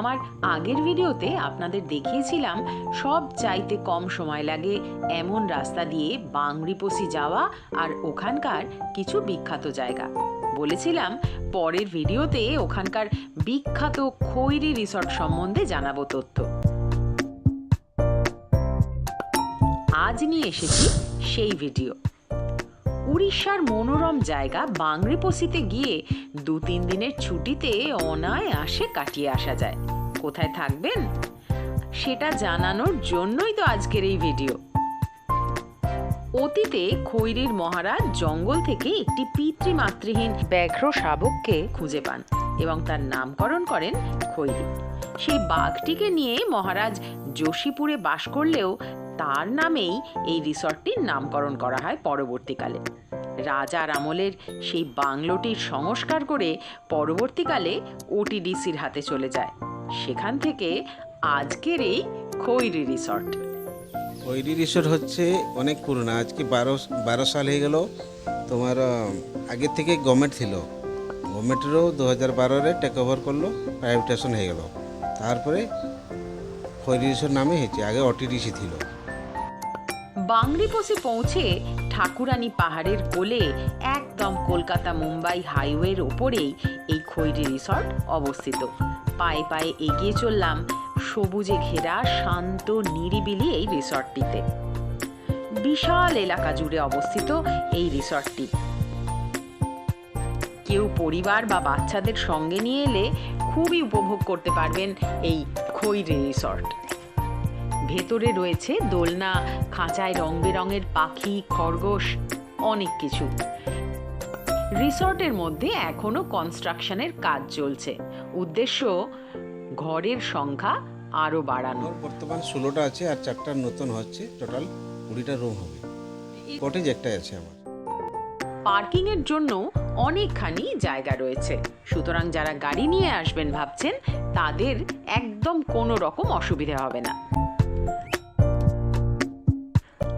আমার আগের ভিডিওতে আপনাদের দেখিয়েছিলাম, সব চাইতে কম সময় লাগে এমন রাস্তা দিয়ে বাংরিপোসি যাওয়া আর ওখানকার কিছু বিখ্যাত জায়গা। বলেছিলাম, পরের ভিডিওতে ওখানকার বিখ্যাত খৈরি রিসর্ট সম্বন্ধে জানাব তথ্য। আজ নিয়ে এসেছি সেই ভিডিও। উড়িষ্যার মনোরম জায়গা বাংরিপোসিতে গিয়ে দু তিন দিনের ছুটিতে অনায়াসে কাটিয়ে আসা যায়। কোথায় থাকবেন? সেটা জানানোর জন্যই তো আজকের এই ভিডিও। অতীতে খৈরির মহারাজ জঙ্গল থেকে একটি পিতৃমাতৃহীন ব্যাঘ্র শাবককে খুঁজে পান এবং তার নামকরণ করেন খৈরি। সেই বাঘটিকে নিয়ে মহারাজ যোশীপুরে বাস করলেও তার নামেই এই রিসর্টটির নামকরণ করা হয় পরবর্তীকালে। রাজার আমলের সেই বাংলোটির সংস্কার করে পরবর্তীকালে ওটিডিসির হাতে চলে যায়। সেখান থেকে আজকের এই খৈরি রিসর্ট। খৈরি রিসর্ট হচ্ছে অনেক পুরনো আজকে বারো বারো সাল হয়ে গেল। তোমার আগে থেকে গভর্নমেন্ট ছিল। গভর্নমেন্টেরও দু হাজার বারোরে টেক ওভার করল প্রাইভেটেশন হয়ে গেল। তারপরে খৈরি রিসোর্ট নামে হয়েছে আগে অটিডিসি ছিল। বাংরিপোসে পৌঁছে ঠাকুরানী পাহাড়ের কোলে একদম কলকাতা মুম্বাই হাইওয়ের ওপরেই এই খৈরি রিসর্ট অবস্থিত। পায়ে পায়ে এগিয়ে চললাম সবুজে ঘেরা, শান্ত, নিরিবিলি এই রিসর্টটিতে। বিশাল এলাকা জুড়ে অবস্থিত এই রিসর্টটি। কেউ পরিবার বা বাচ্চাদের সঙ্গে নিয়ে এলে খুবই উপভোগ করতে পারবেন এই খৈরি রিসর্ট। ভেতরে রয়েছে দোলনা, খাঁচায় রং বেরঙের পাখি, খরগোশ, অনেক কিছু। রিসর্টের মধ্যে এখনও কনস্ট্রাকশনের কাজ চলছে। উদ্দেশ্য ঘরের সংখ্যা আরও বাড়ানো। বর্তমান ষোলোটা আছে আর চারটা নতুন হচ্ছে। টোটাল কুড়িটা রুম হবে। কটেজ একটাই আছে আমার। পার্কিং এর জন্য অনেকখানি জায়গা রয়েছে। সুতরাং যারা গাড়ি নিয়ে আসবেন ভাবছেন তাদের একদম কোনো রকম অসুবিধা হবে না।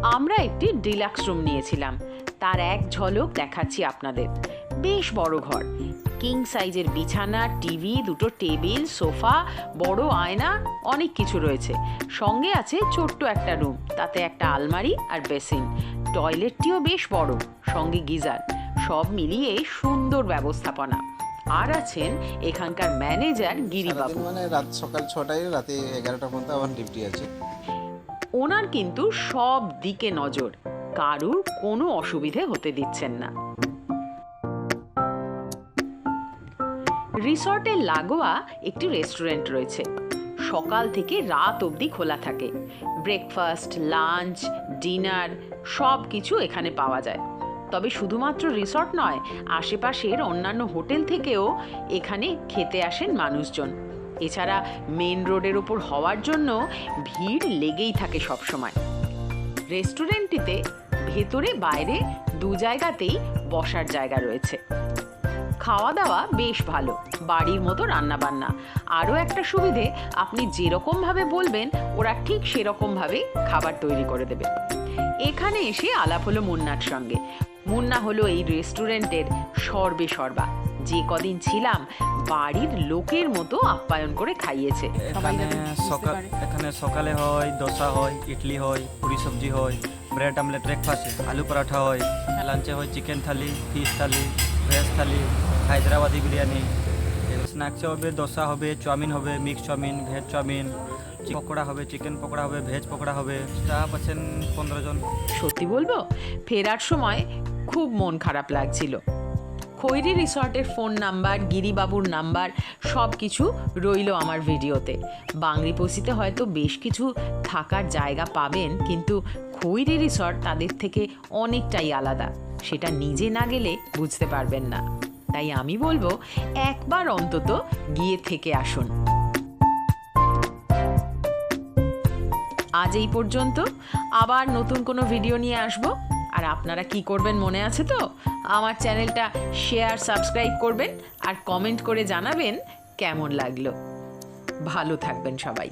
আমরা একটি ডিলাক্স রুম নিয়েছিলাম। তার এক ঝলক দেখাচ্ছি আপনাদের। বেশ বড় ঘর। কিং সাইজের বিছানা টিভি দুটো টেবিল সোফা বড় আয়না অনেক কিছু রয়েছে। সঙ্গে আছে ছোট্ট একটা রুম তাতে একটা আলমারি আর বেসিন টয়লেটটিও বেশ বড় সঙ্গে গিজার। সব মিলিয়ে সুন্দর ব্যবস্থাপনা। আর আছেন এখানকার ম্যানেজার গিরিবাবু। মানে রাত সকাল ছটায় রাতে এগারোটা পর্যন্ত আমার ডিউটি আছে। ওনার কিন্তু সব দিকে নজর। কারুর কোনো অসুবিধে হতে দিচ্ছেন না। রিসর্টের লাগোয়া একটি রেস্টুরেন্ট রয়েছে। সকাল থেকে রাত অবধি খোলা থাকে। ব্রেকফাস্ট, লাঞ্চ, ডিনার সব কিছু এখানে পাওয়া যায়। তবে শুধুমাত্র রিসর্ট নয়, আশেপাশের অন্যান্য হোটেল থেকেও এখানে খেতে আসেন মানুষজন। এছাড়া মেন রোডের ওপর হওয়ার জন্য ভিড় লেগেই থাকে সবসময়। রেস্টুরেন্টটিতে ভেতরে বাইরে দু জায়গাতেই বসার জায়গা রয়েছে। খাওয়া দাওয়া বেশ ভালো বাড়ির মতো রান্নাবান্না। আরও একটা সুবিধে আপনি যেরকমভাবে বলবেন ওরা ঠিক সেরকমভাবে খাবার তৈরি করে দেবে। এখানে এসে আলাপ হলো মুন্নার সঙ্গে। মুন্না হলো এই রেস্টুরেন্টের সর্বে সর্বা যে কদিন ছিলাম বাড়ির লোকের মতো আপ্যায়ন করে খাইয়েছে। এখানে এখানে সকালে হয় দোসা হয় ইডলি হয় পুরি সবজি হয়। ব্রেড আমলেট, ব্রেকফাস্ট আলু পরাঠা হয়, লাঞ্চে হয় chicken thali, fish thali, veg thali, Hyderabadi biryani স্ন্যাক্সে হবে, দোসা হবে, চাউমিন হবে mix chowmein veg chowmein pakora হবে চিকেন পকোড়া হবে ভেজ পকোড়া হবে স্টাফ আছেন পনেরো জন। সত্যি বলব? ফেরার সময় খুব মন খারাপ লাগছিল। খৈরি রিসর্টের ফোন নাম্বার, গিরিবাবুর নাম্বার সব কিছু রইল আমার ভিডিওতে। বাংরিপোসিতে হয়তো বেশ কিছু থাকার জায়গা পাবেন, কিন্তু খৈরি রিসর্ট তাদের থেকে অনেকটাই আলাদা। সেটা নিজে না গেলে বুঝতে পারবেন না। তাই আমি বলব, একবার অন্তত গিয়ে থেকে আসুন। আজ এই পর্যন্ত। আবার নতুন কোনো ভিডিও নিয়ে আসব। আর আপনারা কি করবেন মনে আছে তো? আমার চ্যানেলটা শেয়ার সাবস্ক্রাইব করবেন আর কমেন্ট করে জানাবেন কেমন লাগল। ভালো থাকবেন সবাই।